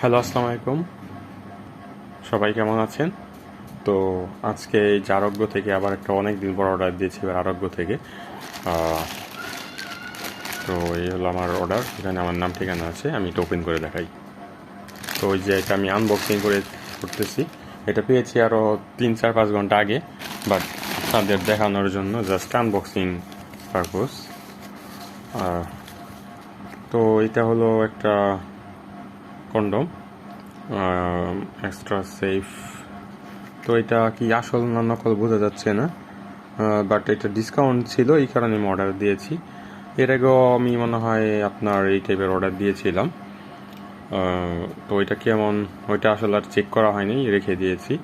Hello, আসসালামু আলাইকুম। সবাই কেমন আছেন? তো আজকে এই যে আরোগ্য থেকে আবার একটা অনেক দিন পর অর্ডার দিয়েছি, এবার আরোগ্য থেকে। তো এই হলো আমার অর্ডার এখানে আমার নাম ঠিকানা আছে, আমি এটা ওপেন করে দেখাই। তো ওই যে এটা আমি আনবক্সিং করে করতেছি। এটা পেয়েছি আরও তিন, চার, পাঁচ ঘণ্টা আগে বাট তাদের দেখানোর জন্য জাস্ট আনবক্সিং পারপোজ তো এটা হলো একটা কন্ডম এক্সট্রা সেফ তো এটা কি আসল না নকল বোঝা যাচ্ছে না বাট এটা ডিসকাউন্ট ছিল, এই কারণে আমি অর্ডার দিয়েছি। এর আগেও আমি মনে হয় আপনার এই টাইপের অর্ডার দিয়েছিলাম। তো ওইটা কেমন, ওইটা আসলে আর চেক করা হয়নি, রেখে দিয়েছি।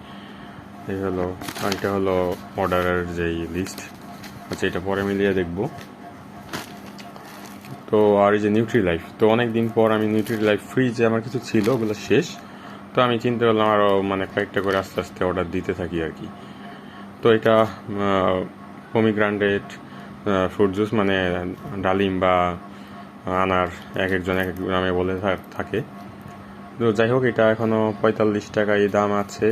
এই হলো এটা হলো অর্ডারের যেই লিস্ট আচ্ছা এটা পরে মিলিয়ে দেখব। তো আর এই যে নিউট্রি লাইফ তো অনেক দিন পর আমি নিউট্রি লাইফ ফ্রিজে আমার কিছু ছিল, ওগুলো শেষ। তো আমি চিন্তা করলাম আরও মানে কয়েকটা করে আস্তে আস্তে অর্ডার দিতে থাকি আর কি। তো এটা পমিগ্রান্ডেড ফ্রুট জুস মানে ডালিম বা আনার এক একজন এক এক নামে বলে থাকে। তো যাই হোক, এটা এখনও পঁয়তাল্লিশ টাকা এই দাম আছে।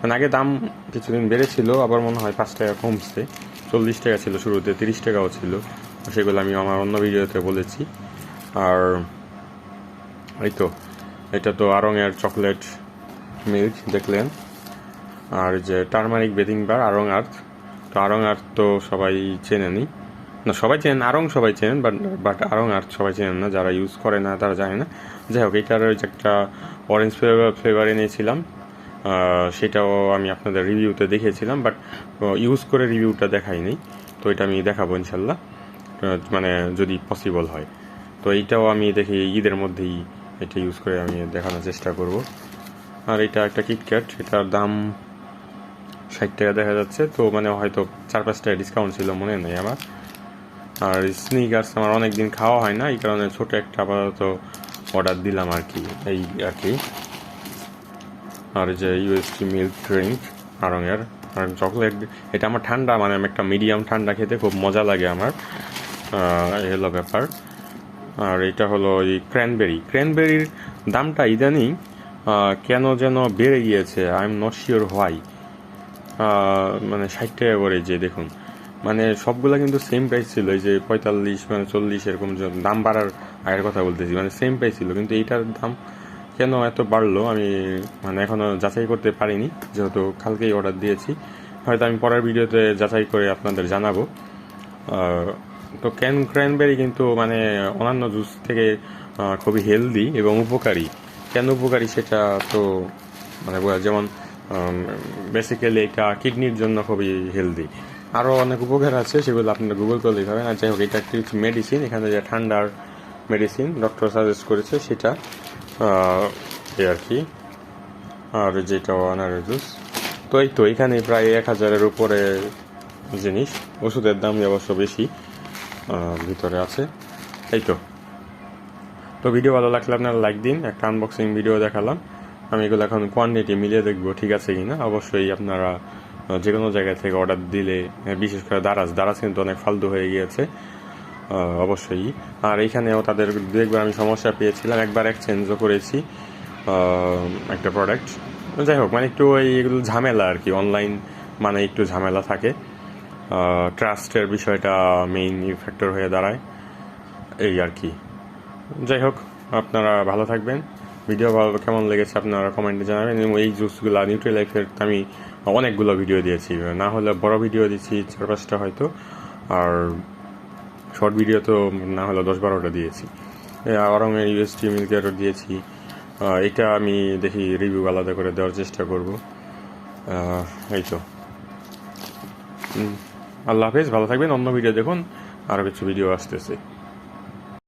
মানে আগে দাম কিছুদিন বেড়েছিল, আবার মনে হয় পাঁচ টাকা কমছে। চল্লিশ টাকা ছিল শুরুতে, তিরিশ টাকাও ছিল। সেগুলো আমি আমার অন্য ভিডিওতে বলেছি। আর এই তো, এটা তো আরঙের চকলেট মিল্ক, দেখলেন। আর যে turmeric bathing bar, Aarong earth. তো আরং আর্থ তো সবাই চেনেনি। না, সবাই চেনেন, আরং সবাই চেনেন, বাট বাট আরং আর্থ সবাই চেনেন না। যারা ইউজ করে না, তারা জানে না। যাই হোক, এটার ওই যে একটা অরেঞ্জ ফ্লেভার ফ্লেভার এনেছিলাম। সেটাও আমি আপনাদের রিভিউতে দেখিয়েছিলাম বাট ইউজ করে রিভিউটা দেখাইনি। তো এটা আমি দেখাবো ইনশাল্লাহ। মানে যদি পসিবল হয়। তো এইটাও আমি দেখি ঈদের মধ্যেই এটা ইউজ করে আমি দেখানোর চেষ্টা করব। আর এটা একটা কিটক্যাট এটার দাম ষাট টাকা দেখা যাচ্ছে। তো মানে হয়তো চার পাঁচ টাকা ডিসকাউন্ট ছিল, মনে নেই আমার। আর স্নিকার্স আমার অনেক দিন খাওয়া হয় না, এই কারণে ছোট একটা আপাতত অর্ডার দিলাম আর কি, এই আর কি। আর যে ইউএসটি মিল্ক ড্রিঙ্ক আরঙের আর চকলেট এটা আমার ঠান্ডা মানে একটা মিডিয়াম ঠান্ডা খেতে খুব মজা লাগে আমার। হলো ব্যাপার। আর এটা হলো এই ক্র্যানবেরি ক্র্যানবেরির দামটা ইদানিং কেন যেন বেড়ে গিয়েছে I am not sure why মানে ষাট টাকা করে যে দেখুন মানে সবগুলা কিন্তু সেম প্রাইস ছিল, এই যে পঁয়তাল্লিশ মানে চল্লিশ এরকম দাম বাড়ার আগের কথা বলতেছি মানে সেম প্রাইস ছিল, কিন্তু এইটার দাম কেন এত বাড়লো, আমি মানে এখনও যাচাই করতে পারিনি, যেহেতু কালকেই অর্ডার দিয়েছি। হয়তো আমি পরের ভিডিওতে যাচাই করে আপনাদের জানাব। তো ক্যান ক্র্যানবেরি কিন্তু মানে অন্যান্য জুস থেকে খুবই হেলদি এবং উপকারী। কেন উপকারী সেটা তো মানে যেমন বেসিক্যালি এটা কিডনির জন্য খুবই হেলদি আরও অনেক উপকার আছে, সেগুলো আপনারা গুগল করলেই পাবেন। আর যাই হোক, এটা একটি মেডিসিন এখানে যে ঠান্ডার মেডিসিন ডক্টর সাজেস্ট করেছে, সেটা এই আর কি। আর যেটা আনারের জুস। তো এই তো, এখানে প্রায় এক হাজারের উপরে জিনিস। ওষুধের দাম অবশ্য বেশি। ভিতরে আছে। এই তো। তো ভিডিও ভালো লাগলে আপনারা লাইক দিন, একটা আনবক্সিং ভিডিও দেখালাম। আমি এগুলো এখন কোয়ান্টিটি মিলিয়ে দেখব, ঠিক আছে কিনা অবশ্যই আপনারা যে কোনো জায়গা থেকে অর্ডার দিলে বিশেষ করে দারাজ। দারাজ কিন্তু অনেক ফালতু হয়ে গিয়েছে অবশ্যই। আর এইখানেও তাদের দু আমি সমস্যা পেয়েছিলাম, একবার এক্সচেঞ্জও করেছি একটা প্রোডাক্ট যাই হোক মানে একটু ওই এগুলো ঝামেলা আর কি। অনলাইন মানে একটু ঝামেলা থাকে। ট্রাস্টের বিষয়টা মেইন ফ্যাক্টর হয়ে দাঁড়ায়। এই আর কি। যাই হোক, আপনারা ভালো থাকবেন। ভিডিও ভালো কেমন লেগেছে আপনারা কমেন্টে জানাবেন। এবং এই জুসগুলো নিউট্রি লাইফের আমি অনেকগুলো ভিডিও দিয়েছি। না হলে বড় ভিডিও দিয়েছি চার পাঁচটা হয়তো। আর শর্ট ভিডিও তো না হলে দশ বারোটা দিয়েছি। আরঙের ইউএসটি মিল্কেরও দিয়েছি। এটা আমি দেখি রিভিউ আলাদা করে দেওয়ার চেষ্টা করব। এই তো। আল্লাহ হাফেজ ভালো থাকবেন। অন্য ভিডিও দেখুন। আরও কিছু ভিডিও আসতেছে।